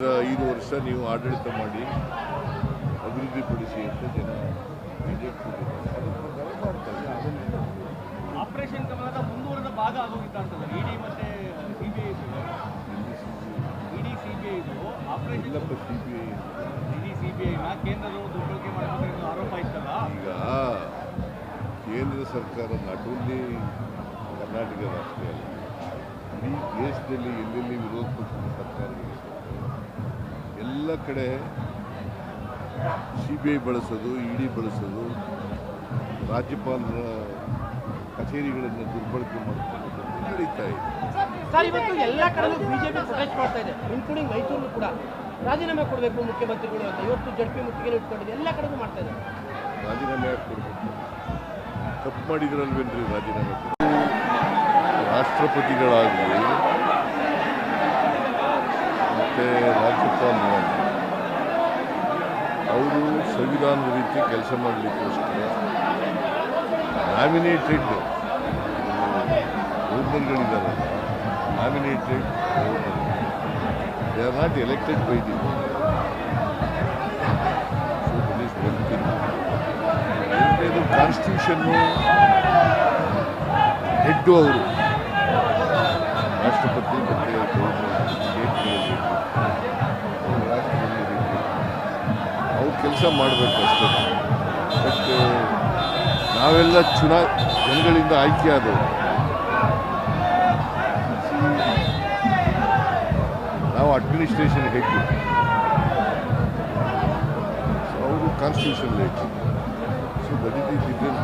ಐದು ವರ್ಷ ನೀವು ಆಡಳಿತ ಮಾಡಿ ಅಭಿವೃದ್ಧಿಪಡಿಸಿ ಅಂತ ಜನ ಆಪರೇಷನ್ ಕಮಲದ ಮುಂದುವರೆದ ಭಾಗ ಆಗೋಗಿತ್ತ ಅಂತಂದ್ರೆ ಇಡಿ ಮತ್ತೆ ಸಿಬಿಐ ಇಡಿ ಸಿಬಿಐ ಇದು. ಆಪರೇಷನ್ ಇಲ್ಲಪ್ಪ ಸಿ ಬಿ ಐ ಇಡಿ ಸಿಬಿಐನ ಕೇಂದ್ರದವರು ದುರ್ಬಳಕೆ ಅನ್ನೋ ಆರೋಪ ಇತ್ತಲ್ಲ? ಈಗ ಕೇಂದ್ರ ಸರ್ಕಾರ ನಾಟ್ ಓನ್ಲಿ ಕರ್ನಾಟಕದ ಅಷ್ಟೇ ಅಲ್ಲ. ಇಡೀ ದೇಶದಲ್ಲಿ ಎಲ್ಲೆಲ್ಲಿ ವಿರೋಧ ಪಕ್ಷದ ಸರ್ಕಾರಗಳಿದೆ ಎಲ್ಲ ಕಡೆ ಸಿ ಬಿ ಐ ಬಳಸೋದು ಇಡಿ ಬಳಸೋದು ರಾಜ್ಯಪಾಲರ ಕಚೇರಿಗಳನ್ನು ದುರ್ಬಳಕೆ ಮಾಡಿಕೊಳ್ಳೋದು ನಡೀತಾ ಇದೆ. ಎಲ್ಲ ಕಡೆನೂ ಬಿಜೆಪಿ ಪ್ರೊಟೆಸ್ಟ್ ಮಾಡ್ತಾ ಇದೆ ಇನ್ಕ್ಲೂಡಿಂಗ್ ಮೈಸೂರು ಕೂಡ. ರಾಜೀನಾಮೆ ಕೊಡಬೇಕು ಮುಖ್ಯಮಂತ್ರಿಗಳು ಅಂತ ಇವತ್ತು ಜಡ್ಪಿ ಮುತ್ತಿಗೆ ಇಟ್ಕೊಂಡಿದೆ ಎಲ್ಲ ಕಡೆಗೂ ಮಾಡ್ತಾ ಇದೆ. ರಾಜೀನಾಮೆ ಕೊಡಬೇಕು? ತಪ್ಪು ಮಾಡಿದ್ರಲ್ವೇನ್ರಿ ರಾಜೀನಾಮೆ? ರಾಷ್ಟ್ರಪತಿಗಳಾಗಲಿ ಮತ್ತು ರಾಜ್ಯಪಾಲರಾಗಲಿ ಅವರು ಸಂವಿಧಾನದ ರೀತಿ ಕೆಲಸ ಮಾಡಲಿಕ್ಕೋಸ್ಕರ nominated ಗೌರ್ನರ್ಗಳಿದ್ದಾರೆ nominated governor they are not elected by the constitution head ಅವರು ಕೆಲಸ ಮಾಡಬೇಕು ಅಷ್ಟೇ. ಬಟ್ ನಾವೆಲ್ಲ ಚುನಾ, ಜನಗಳಿಂದ ಆಯ್ಕೆ ಆದವು ನಾವು ಅಡ್ಮಿನಿಸ್ಟ್ರೇಷನ್ಗೆ ಹೆಡ್ ಅವರು constitution head so that is the difference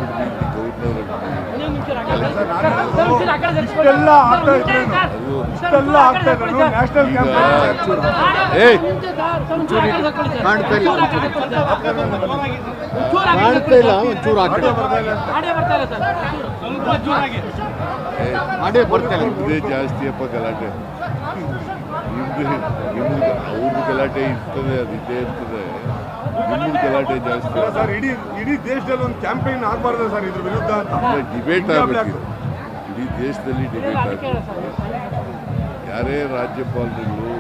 ಎಲ್ಲ ಆಗ್ತಾ ಇದ್ರೇನು? ಇಷ್ಟೆಲ್ಲ ಆಗ್ತಾ ಇದ್ರು ನ್ಯಾಷನಲ್. ಕಾಣ್ತಾ ಇಲ್ಲ. ಒಂಚೂರು ಮಾಡೇ ಬರ್ತಾ ಇಲ್ಲ ಇದೇ ಜಾಸ್ತಿಯಪ್ಪ ಗಲಾಟೆ ನಿಮ್ದು ನಿಮ್ದು ಅವ್ರದ್ದು ಗಲಾಟೆ ಇರ್ತದೆ ಅದು ಇದ್ದೇ ಇರ್ತದೆ ನಿಮ್ದು ಗಲಾಟೆ ಜಾಸ್ತಿ ಅಲ್ಲ ಸರ್ ಇಡೀ ಇಡೀ ದೇಶದಲ್ಲಿ ಒಂದು ಕ್ಯಾಂಪೇನ್ ಆಗಬಾರ್ದು ಸರ್ ಇದ್ರ ವಿರುದ್ಧ? ಅಂತ ಡಿಬೇಟ್ ಆಗಬೇಕು. ಇಡೀ ದೇಶದಲ್ಲಿ ಡಿಬೇಟ್ ಆಗಬೇಕು. ಯಾರೇ ರಾಜ್ಯಪಾಲರುಗಳು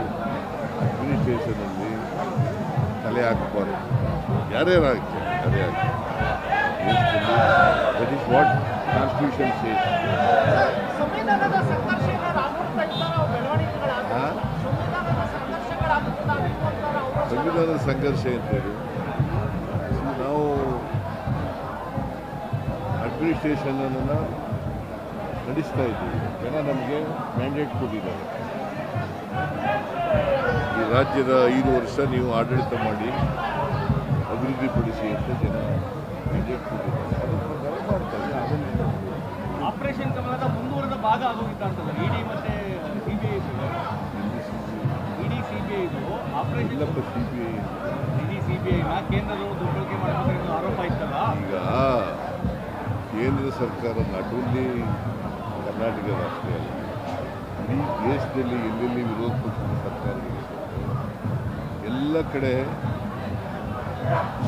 ಅಡ್ಮಿನಿಸ್ಟ್ರೇಷನಲ್ಲಿ ತಲೆ ಹಾಕಬಾರ್ದು. ಯಾರೇ ರಾಜ್ಯ ತಲೆ ಹಾಕಿ that is what constitution says ಸಂವಿಧಾನದ ಸಂಘರ್ಷ ಅಂತೇಳಿ ನಾವು ಅಡ್ಮಿನಿಸ್ಟ್ರೇಷನನ್ನು ನಡೆಸ್ತಾ ಇದ್ದೀವಿ. ಜನ ನಮಗೆ ಮ್ಯಾಂಡೇಟ್ ಕೊಟ್ಟಿದ್ದಾರೆ. ಈ ರಾಜ್ಯದ ಐದು ವರ್ಷ ನೀವು ಆಡಳಿತ ಮಾಡಿ ಅಭಿವೃದ್ಧಿಪಡಿಸಿ ಅಂತ ಜನ ಮ್ಯಾಂಡೇಟ್ ಕೊಟ್ಟಿದ್ದಾರೆ. ಮಾಡ್ತಾರೆ ಆಪರೇಷನ್ ಕಮಲದ ಮುಂದುವರೆದ ಭಾಗ ಆಗೋಗಿದ್ದಾರೆ ಅಂತಂದ್ರೆ ಇಡಿ ಮತ್ತೆ ಈಗ ಕೇಂದ್ರ ಸರ್ಕಾರ ನಾಟ್ ಓನ್ಲಿ ಕರ್ನಾಟಕದ ರಾಷ್ಟ್ರ ಅಲ್ಲ. ಇಡೀ ದೇಶದಲ್ಲಿ ಎಲ್ಲೆಲ್ಲಿ ವಿರೋಧ ಪಕ್ಷದ ಸರ್ಕಾರ ಎಲ್ಲ ಕಡೆ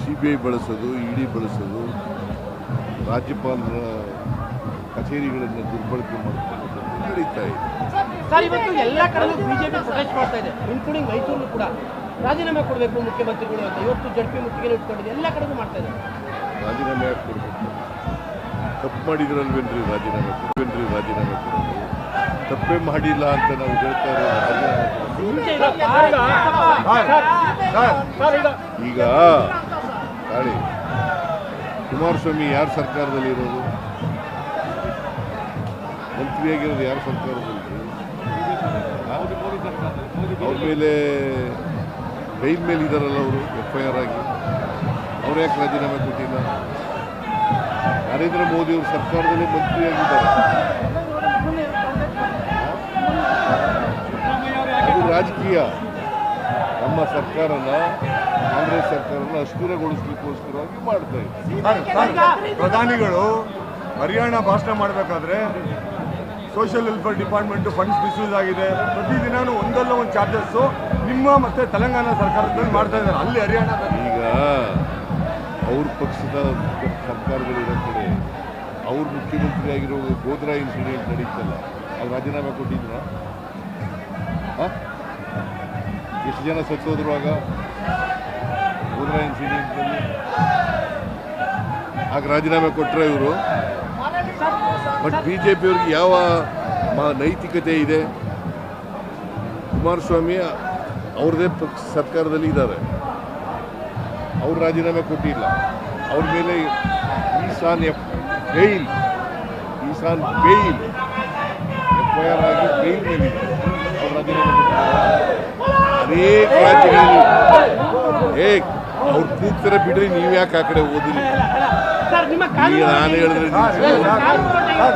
ಸಿ ಬಿ ಐ ಬಳಸೋದು ಇ ಡಿ ಬಳಸೋದು ರಾಜ್ಯಪಾಲರ ಕಚೇರಿಗಳನ್ನು ದುರ್ಬಳಕೆ ಮಾಡಿಕೊಂಡು ನಡೀತಾ ಇದೆ. ಸರ್ ಇವತ್ತು ಎಲ್ಲ ಕಡೆಯೂ ಬಿಜೆಪಿ ಪ್ರೊಟೆಸ್ಟ್ ಮಾಡ್ತಾ ಇದೆ ಇನ್ಕ್ಲೂಡಿಂಗ್ ಮೈಸೂರು ಕೂಡ. ರಾಜೀನಾಮೆ ಕೊಡಬೇಕು ಮುಖ್ಯಮಂತ್ರಿಗಳು ಅಂತ ಇವತ್ತು ಜಡ್ಪಿ ಮುತ್ತಿಗೆ ಇಟ್ಕೊಂಡಿದೆ ಎಲ್ಲ ಕಡೆನೂ ಮಾಡ್ತಾ ಇದೆ. ರಾಜೀನಾಮೆ ಕೊಡಬೇಕು? ತಪ್ಪು ಮಾಡಿದ್ರಲ್ವೇನ್ರಿ ರಾಜೀನಾಮೆ ಕೊಡ್ಬೇನ್ರಿ ರಾಜೀನಾಮೆ ಕೊಡೋದು? ತಪ್ಪೇ ಮಾಡಿಲ್ಲ ಅಂತ ನಾವು ಹೇಳ್ತಾ ಇರೋದು ಈಗ ತಾಳಿ ಕುಮಾರಸ್ವಾಮಿ ಯಾರ ಸರ್ಕಾರದಲ್ಲಿ ಇರೋದು ಮಂತ್ರಿಯಾಗಿರೋದು ಯಾರ ಸರ್ಕಾರದಲ್ಲಿ ಅವ್ರ ಮೇಲೆ ಬೈಲ್ ಮೇಲೆ ಇದ್ದಾರಲ್ಲ ಅವರು ಎಫ್ ಐ ಆರ್ ಆಗಿ. ಅವ್ರು ಯಾಕೆ ರಾಜೀನಾಮೆ ಕೊಟ್ಟಿಲ್ಲ? ನರೇಂದ್ರ ಮೋದಿ ಅವರು ಸರ್ಕಾರದಲ್ಲಿ ಮಂತ್ರಿಯಾಗಿದ್ದಾರೆ. ಅದು ರಾಜಕೀಯ. ನಮ್ಮ ಸರ್ಕಾರನ ಕಾಂಗ್ರೆಸ್ ಸರ್ಕಾರನ ಅಸ್ಥಿರಗೊಳಿಸ್ಲಿಕ್ಕೋಸ್ಕರವಾಗಿ ಮಾಡ್ತಾ ಇದೆ ಸರ್, ಸರ್, ಪ್ರಧಾನಿಗಳು ಹರಿಯಾಣ ಭಾಷಣ ಮಾಡಬೇಕಾದ್ರೆ social welfare department funds misuse ಆಗಿದೆ ಪ್ರತಿದಿನಾನು ಒಂದಲ್ಲ ಒಂದು ಚಾರ್ಜಸ್ಸು ನಿಮ್ಮ ಮತ್ತೆ ತೆಲಂಗಾಣ ಸರ್ಕಾರದಲ್ಲಿ ಮಾಡ್ತಾ ಇದ್ದಾರೆ. ಅಲ್ಲಿ ಹರಿಯಾಣ ಈಗ ಅವ್ರ ಪಕ್ಷದ ಸರ್ಕಾರಗಳಿರೋ ಕಡೆ ಅವ್ರ ಮುಖ್ಯಮಂತ್ರಿ ಆಗಿರೋ ಗೋದ್ರಾ ಇನ್ಸಿಡೆಂಟ್ ನಡೀತಲ್ಲ, ಅವ್ರು ರಾಜೀನಾಮೆ ಕೊಟ್ಟಿದ್ರ? ಎಷ್ಟು ಜನ ಸತ್ತೋದ್ರು ಆಗ ಗೋದ್ರಾ ಇನ್ಸಿಡೆಂಟ್ನಲ್ಲಿ ಆಗ ರಾಜೀನಾಮೆ ಕೊಟ್ಟರೆ ಇವರು? ಬಟ್ ಬಿ ಜೆ ಪಿಯವ್ರಿಗೆ ಯಾವ ಮ- ನೈತಿಕತೆ ಇದೆ? ಕುಮಾರಸ್ವಾಮಿ, ಅವ್ರದೇ ಪಕ್ಷ ಸರ್ಕಾರದಲ್ಲಿ ಇದ್ದಾರೆ. ಅವ್ರು ರಾಜೀನಾಮೆ ಕೊಟ್ಟಿಲ್ಲ. ಅವ್ರ ಮೇಲೆ is on F bail is on bail F I R ಆಗಿ ಬೇಲ್ ಮೇಲಿದೆ. ಅವ್ರು ರಾಜೀನಾಮೆ ಕೊಟ್ಟಿಲ್ಲ. ಅನೇಕ ರಾಜ್ಯಗಳಲ್ಲಿ. ಏ ಅವ್ರು ಕೂಗ್ತಾರೆ ಬಿಡ್ರಿ ನೀವು ಯಾಕೆ ಆ ಕಡೆ ಓದಿಲ್ಲ ಸರ್ ನಿಮ್ಮ ನಾನು ಹೇಳಿದ್ರೆ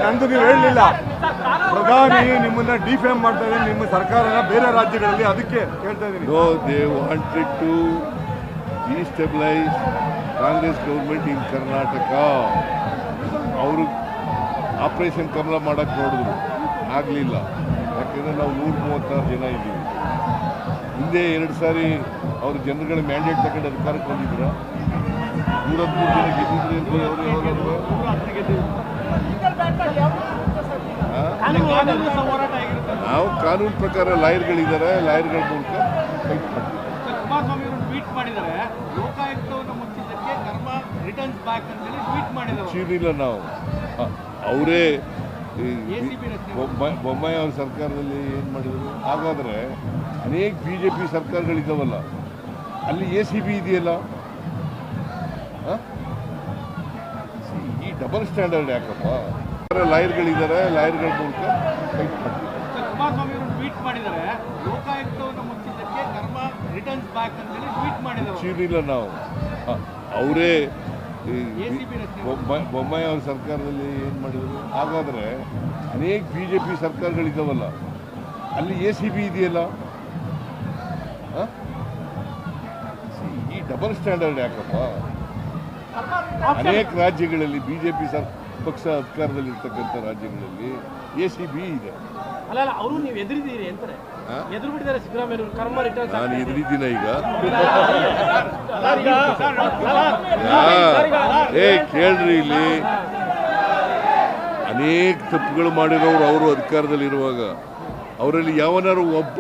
ನಂದು ನೀವು ಹೇಳಲಿಲ್ಲ. ಪ್ರಧಾನಿ ನಿಮ್ಮನ್ನ ಡಿಫೇಮ್ ಮಾಡ್ತಾ ಇದ್ದಾರೆ ನಿಮ್ಮ ಸರ್ಕಾರನ ಬೇರೆ ರಾಜ್ಯಗಳಲ್ಲಿ ಅದಕ್ಕೆ ಹೇಳ್ತಾ ಇದ್ದೀನಿ. No they to Congress government in Karnataka ಅವರು ಆಪರೇಷನ್ ಕಮಲ ಮಾಡಕ್ ನೋಡಿದ್ರು ಆಗಲಿಲ್ಲ. ಯಾಕೆಂದರೆ ನಾವು ನೂರ ಮೂವತ್ತಾರು ಜನ ಇದ್ದೀವಿ. ಹಿಂದೆ ಎರಡು ಸಾರಿ ಅವ್ರ ಜನಗಳ ಮ್ಯಾಂಡೇಟ್ ತಗೊಂಡು ಅಧಿಕಾರಕ್ಕೆ ಬಂದಿದ್ರು. ನೂರ ಹದಿಮೂರು ಜನ ಗೆದ್ದಿದ್ರು ಅಂತ ಅವರು ಯಾವಾಗಾದ್ರು ನಾವು ಕಾನೂನು ಪ್ರಕಾರ ಲಾಯರ್ಗಳಿದ್ದಾರೆ ಲಾಯರ್ಗಳ ಮೂಲಕ ಫೈಟ್ ಮಾಡ್ತೀವಿ ಕುಮಾರಸ್ವಾಮಿ ಅವರು ಟ್ವೀಟ್ ಮಾಡಿದ್ದಾರೆ ಲೋಕಾಯುಕ್ತವನ್ನು ಮುಚ್ಚಿದ್ದಕ್ಕೆ ಕರ್ಮ ರಿಟರ್ನ್ಸ್ ಬ್ಯಾಕ್ ಅಂತ ಹೇಳಿ ಟ್ವೀಟ್ ಮಾಡಿದ್ದಾರೆ ಚೀನಿಲ್ಲ ನಾವು. ಅವರೇ ಬೊಮ್ಮಾಯಿ ಅವ್ರ ಸರ್ಕಾರದಲ್ಲಿ ಏನು ಮಾಡಿದ್ರು? ಹಾಗಾದರೆ ಅನೇಕ ಬಿ ಜೆ ಪಿ ಸರ್ಕಾರಗಳಿದ್ದಾವಲ್ಲ ಅಲ್ಲಿ ಎ ಸಿ ಬಿ ಇದೆಯಲ್ಲ? ಈ ಡಬಲ್ ಸ್ಟ್ಯಾಂಡರ್ಡ್ ಯಾಕಪ್ಪ? ಲಾಯರ್ಗಳಿದ್ದಾರೆ ಲಾಯರ್ಗಳ ಮೂಲಕ ಮಾಡಿದ್ದಾರೆ ಲೋಕಾಯುಕ್ತವನ್ನು ಮುಚ್ಚಿದ್ದಕ್ಕೆ ಕರ್ಮ ರಿಟರ್ನ್ಸ್ ಬ್ಯಾಕ್ ಅಂತ ಹೇಳಿ ಟ್ವೀಟ್ ಮಾಡಿದ್ದಾರೆ. ಚೀನಿಲ್ಲ ನಾವು. ಅವರೇ ಬೊಮ್ಮಾಯಿ ಅವ್ರ ಸರ್ಕಾರದಲ್ಲಿ ಏನು ಮಾಡಿದ್ರು? ಹಾಗಾದರೆ ಅನೇಕ ಬಿ ಜೆ ಪಿ ಸರ್ಕಾರಗಳಿದ್ದಾವಲ್ಲ ಅಲ್ಲಿ ಎ ಸಿ ಬಿ ಇದೆಯಲ್ಲ? ಈ ಡಬಲ್ ಸ್ಟ್ಯಾಂಡರ್ಡ್ ಯಾಕಪ್ಪ? ಅನೇಕ ರಾಜ್ಯಗಳಲ್ಲಿ ಬಿ ಜೆ ಪಿ ಸರ್ ಪಕ್ಷ ಅಧಿಕಾರದಲ್ಲಿರ್ತಕ್ಕಂಥ ರಾಜ್ಯಗಳಲ್ಲಿ ಎ ಸಿ ಬಿ ಇದೆ. ಅಲ್ಲ ಅಲ್ಲ ಅವರು ನೀವು ಎದುರಿದ್ದೀರಿ ಅಂತಾರೆ. ಎದುರು ಬಿಟ್ಟಿದ್ದಾರೆ ಸಿದ್ದರಾಮಯ್ಯ ಕರ್ಮ ರಿಟರ್ನ್ ನಾನು ಎದುರಿದ್ದೀನ ಈಗ. ಏ ಕೇಳ್ರಿ ಇಲ್ಲಿ. ಅನೇಕ ತಪ್ಪುಗಳು ಮಾಡಿರೋರು ಅವರು ಅಧಿಕಾರದಲ್ಲಿರುವಾಗ. ಅವರಲ್ಲಿ ಯಾವನಾರು ಒಬ್ಬ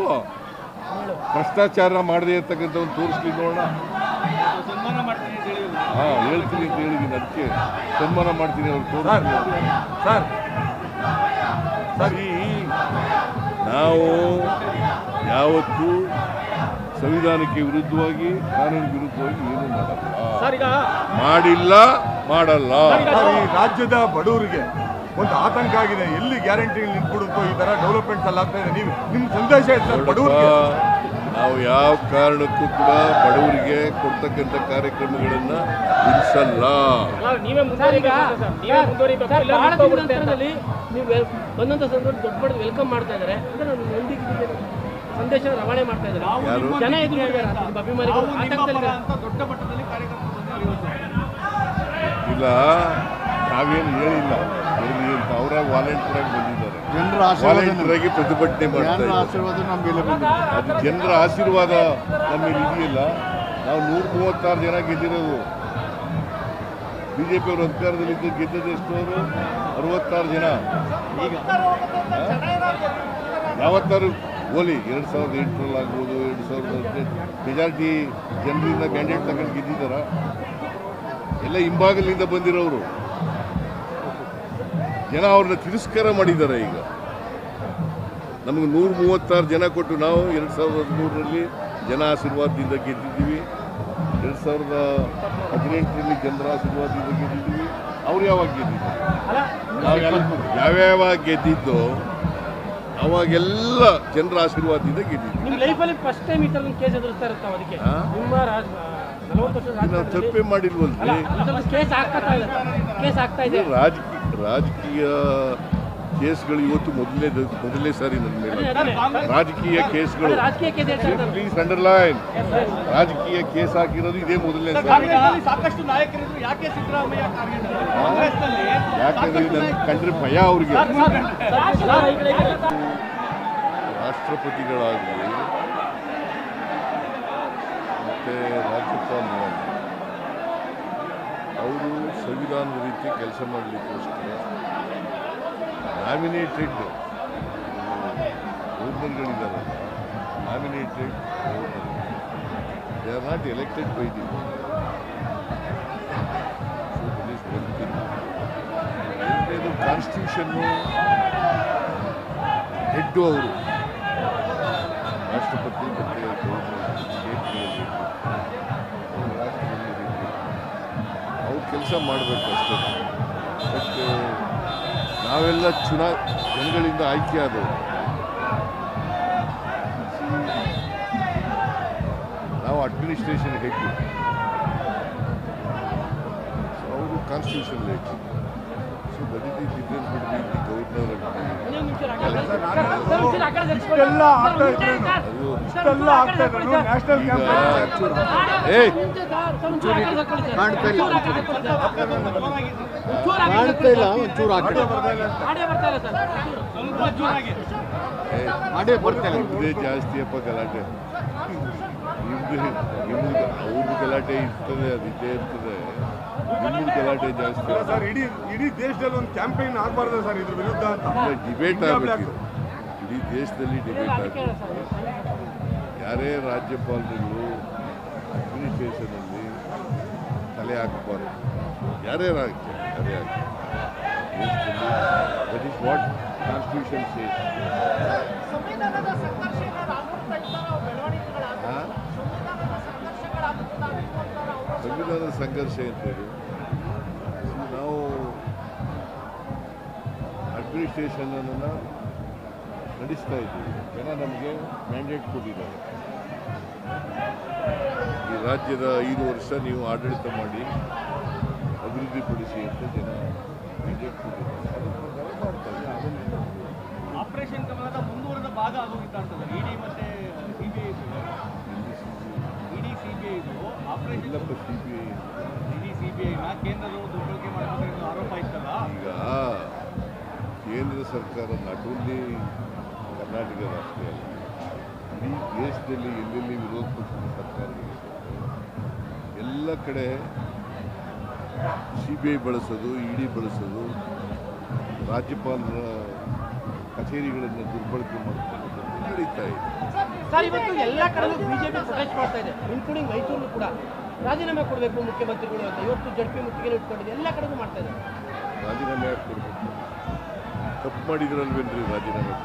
ಭ್ರಷ್ಟಾಚಾರ ಮಾಡದೆ ಇರ್ತಕ್ಕಂಥವ್ನು ತೋರಿಸ್ಲಿ ನೋಡೋಣ. ಸನ್ಮಾನ ಮಾಡ್ತೀನಿ ಅಂತ ಹೇಳಿ ಹಾ ಹೇಳ್ತೀನಿ ಅಂತ ಹೇಳಿದ್ದೀನಿ ಅದಕ್ಕೆ. ಸನ್ಮಾನ ಮಾಡ್ತೀನಿ ಅವ್ರು ಸರ್ ಸರಿ. ನಾವು ಯಾವತ್ತೂ ಸಂವಿಧಾನಕ್ಕೆ ವಿರುದ್ಧವಾಗಿ ಕಾನೂನು ವಿರುದ್ಧವಾಗಿ ಏನು ಮಾಡಲ್ಲ. ಮಾಡಿಲ್ಲ ಮಾಡಲ್ಲ. ಈ ರಾಜ್ಯದ ಬಡವರಿಗೆ ಒಂದು ಆತಂಕ ಆಗಿದೆ. ಎಲ್ಲಿ ಗ್ಯಾರಂಟಿ ನಿಂತ್ಬಿಡುತ್ತೋ ಈ ತರ ಡೆವಲಪ್ಮೆಂಟ್ಸ್ ಎಲ್ಲ ಆಗ್ತಾ ಇದೆ. ನೀವು ನಿಮ್ಮ ಸಂದೇಶ ಬಡವರಿಗೆ ನಾವು ಯಾವ ಕಾರಣಕ್ಕೂ ಕೂಡ ಬಡವರಿಗೆ ಕೊಡ್ತಕ್ಕಂಥ ಕಾರ್ಯಕ್ರಮಗಳನ್ನು ನಿಲ್ಲಿಸಲ್ಲ ಬಂದಂತ ಸಂದರ್ಭ ದೊಡ್ಡ ವೆಲ್ಕಮ್ ಮಾಡ್ತಾ ಇದ್ದಾರೆ. ಸಂದೇಶ ರವಾನೆ ಮಾಡ್ತಾ ಇದ್ದಾರೆ. ಜನ. ಅಭಿಮಾನಿಗಳು. ದೊಡ್ಡ ಮಟ್ಟದಲ್ಲಿ ಕಾರ್ಯಕ್ರಮ. ಇಲ್ಲ ನಾವೇನು ಹೇಳಿಲ್ಲ. ಅವರೇ ಅವರಾಗ ವಾಲಂಟಿಯರ್ ಆಗಿ ಬಂದಿದ್ದಾರೆ. ಜನರ ಆಶೀರ್ವಾದ ವಾಲಂಟಿಯರ್ ಆಗಿ ಪ್ರತಿಭಟನೆ ಮಾಡ್ತಾ ಇದ್ದಾರೆ. ಆಶೀರ್ವಾದ ನಮ್ಮ ಮೇಲೆ ಅದು ಜನರ ಆಶೀರ್ವಾದ ನಮ್ಮಲ್ಲಿ ಇದೆಯಲ್ಲ ನಾವು ನೂರ ಮೂವತ್ತಾರು ಜನ ಗೆದ್ದಿರೋದು. ಬಿ ಜೆ ಪಿಯವರು ಅಧಿಕಾರದಲ್ಲಿದ್ದು ಗೆದ್ದದ್ದು ಎಷ್ಟು ಅವರು? ಅರವತ್ತಾರು ಜನ. ಈಗ. ಯಾವತ್ತಾರು? ಹೋಲಿ ಎರಡು ಸಾವಿರದ ಎಂಟರಲ್ಲಿ ಆಗ್ಬೋದು ಎರಡು ಸಾವಿರದ ಹದಿನೆಂಟು. ಮೆಜಾರಿಟಿ ಜನರಿಂದ ಕ್ಯಾಂಡಿಡೇಟ್ ತಗೊಂಡು ಗೆದ್ದಿದ್ದಾರ? ಎಲ್ಲ ಹಿಂಭಾಗಲಿಂದ ಬಂದಿರೋರು. ಜನ ಅವ್ರನ್ನ ತಿರಸ್ಕಾರ ಮಾಡಿದ್ದಾರೆ ಈಗ. ನಮಗೆ ನೂರ ಮೂವತ್ತಾರು ಜನ ಕೊಟ್ಟು ನಾವು ಎರಡು ಸಾವಿರದ ಹದಿಮೂರರಲ್ಲಿ ಜನ ಆಶೀರ್ವಾದದಿಂದ ಗೆದ್ದಿದ್ದೀವಿ. ಎರಡು ಸಾವಿರದ ಹದಿನೆಂಟರಲ್ಲಿ ಜನರ ಆಶೀರ್ವಾದದಿಂದ ಗೆದ್ದಿದ್ದೀವಿ. ಅವ್ರು ಯಾವಾಗ ಗೆದ್ದಿದ್ದು? ನಾವು ಯಾವ್ಯಾವ ಗೆದ್ದಿದ್ದು? ಅವಾಗೆಲ್ಲ ಜನರ ಆಶೀರ್ವಾದದಿಂದ ಗೆದ್ದಿದ್ದೀವಿ ನಾವು ತಪ್ಪೇ ಮಾಡಿಲ್ವಲ್ರಿ? ರಾಜಕೀಯ ರಾಜಕೀಯ ಕೇಸ್ಗಳು ಇವತ್ತು ಮೊದಲನೇ ಮೊದಲನೇ ಸಾರಿ ನನ್ನ ಮೇಲೆ. ರಾಜಕೀಯ ಕೇಸ್ಗಳು. ಪ್ಲೀಸ್ ಅಂಡರ್ಲೈನ್ ರಾಜಕೀಯ ಕೇಸ್ ಹಾಕಿರೋದು ಇದೇ ಮೊದಲನೇ ಸಾರಿ. ಯಾಕಂದ್ರೆ ಸಾಕಷ್ಟು ನನ್ ಕಂಡ್ರೆ ಭಯ ಅವ್ರಿಗೆ. ರಾಷ್ಟ್ರಪತಿಗಳಾಗಲಿ ಮತ್ತು ರಾಜ್ಯಪಾಲರಾಗಲಿ ಅವರು ಸಂವಿಧಾನದ ರೀತಿ ಕೆಲಸ ಮಾಡಲಿಕ್ಕೋಸ್ಕರ. Nominated ಗೌರ್ನರ್ಗಳಿದ್ದಾರೆ nominated they are not elected by the constitution head ಅವರು ಕೆಲಸ ಮಾಡಬೇಕು ಅಷ್ಟೇ. ಬಟ್ ನಾವೆಲ್ಲ ಚುನಾ, ಜನಗಳಿಂದ ಆಯ್ಕೆ ಆದವು. ನಾವು ಅಡ್ಮಿನಿಸ್ಟ್ರೇಷನ್ ಹೇಗೆ? ಅವರು constitution so that is the difference between the governor and ಇಷ್ಟೆಲ್ಲ ಆಗ್ತಾ ಇದ್ರೇನು ಅದು ಇಷ್ಟೆಲ್ಲ ಆಗ್ತಾ ಇದ್ರು ನ್ಯಾಷನಲ್ ಈಗ ಕ್ಯಾಂಪ್ ಏಯ್ ಕಾಣ್ತಾ ಇಲ್ಲ ಒಂಚೂರು ಇಲ್ಲ ಬರ್ತಾ ಇಲ್ಲ. ಇದೇ ಜಾಸ್ತಿಯಪ್ಪ ಗಲಾಟೆ. ನಿಮ್ದು ನಿಮ್ದು ಅವ್ರದ್ದು ಗಲಾಟೆ ಇರ್ತದೆ ಅದಿದ್ದೇ ಇರ್ತದೆ. ನಿಮ್ಮದು ಗಲಾಟೆ ಜಾಸ್ತಿ ಸರ್ ಇಡೀ ಇಡೀ ದೇಶದಲ್ಲಿ ಒಂದು ಕ್ಯಾಂಪೇನ್ ಆಗಬಾರ್ದು ಸರ್ ಇದ್ರ ವಿರುದ್ಧ ಡಿಬೇಟ್ ಆಗಬೇಕು. ಇಡೀ ದೇಶದಲ್ಲಿ ಡಿಬೇಟ್ ಆಗಬೇಕು. ಯಾರೇ ರಾಜ್ಯಪಾಲರುಗಳು ಅಡ್ಮಿನಿಸ್ಟ್ರೇಷನಲ್ಲಿ ತಲೆ ಹಾಕಬಾರ್ದು. ಯಾರೇ ರಾಜ್ಯ ಯಾರೇ ಆಗ್ತದೆ that is what constitution says ಸಂವಿಧಾನದ ಸಂಘರ್ಷ ರಾಮೂರ್ತ ಅಡ್ಮಿನಿಸ್ಟ್ರೇಷನನ್ನು ನಡೆಸ್ತಾ ಇದ್ದೀವಿ. ಜನ ನಮಗೆ ಮ್ಯಾಂಡೇಟ್ ಕೊಟ್ಟಿದ್ದಾರೆ. ಈ ರಾಜ್ಯದ ಐದು ವರ್ಷ ನೀವು ಆಡಳಿತ ಮಾಡಿ ಅಭಿವೃದ್ಧಿಪಡಿಸಿ ಅಂತ ಜನ ಮ್ಯಾಂಡೇಟ್ ಕೊಟ್ಟಿದ್ದಾರೆ. ಆಪರೇಷನ್ ಕಮಲದ ಮುಂದುವರೆದ ಭಾಗ ಆಗೋಗಿತ್ತು ಇಡಿ ಮತ್ತೆ ಸಿಬಿಐ ಇಡಿ ಸಿಬಿಐ ಆಪರೇಷನ್ ಇಲ್ಲಪ್ಪ ಸಿ ಬಿ ಐ ಇಡಿ ಸಿಬಿಐನ ಕೇಂದ್ರದವರು ಸರ್ಕಾರ ನಾಟ್ ಓನ್ಲಿ ಕರ್ನಾಟಕ ರಾಷ್ಟ್ರ ಅಲ್ಲ. ಇಡೀ ದೇಶದಲ್ಲಿ ಎಲ್ಲೆಲ್ಲಿ ವಿರೋಧ ಪಕ್ಷದ ಸರ್ಕಾರಗಳಿದೆ ಎಲ್ಲ ಕಡೆ ಸಿ ಬಿ ಐ ಬಳಸೋದು ಇಡಿ ಬಳಸೋದು ರಾಜ್ಯಪಾಲರ ಕಚೇರಿಗಳನ್ನು ದುರ್ಬಳಕೆ ಮಾಡಿಕೊಂಡು ನಡೀತಾ ಇದೆ. ಸರ್ ಇವತ್ತು ಎಲ್ಲ ಕಡೆನೂ ಬಿಜೆಪಿ ಪ್ರೊಟೆಸ್ಟ್ ಮಾಡ್ತಾ ಇದೆ ಇನ್ಕ್ಲೂಡಿಂಗ್ ಮೈಸೂರು ಕೂಡ. ರಾಜೀನಾಮೆ ಕೊಡಬೇಕು ಮುಖ್ಯಮಂತ್ರಿಗಳು ಅಂತ ಇವತ್ತು ಜಡ್ಪಿ ಮುತ್ತಿಗೆ ಇಟ್ಕೊಂಡಿದೆ ಎಲ್ಲ ಕಡೆಗೂ ಮಾಡ್ತಾ ಇದೆ. ರಾಜೀನಾಮೆ ಕೊಡಬೇಕು? ತಪ್ಪು ಮಾಡಿದ್ರಲ್ವೇನ್ರಿ ರಾಜೀನಾಮೆ?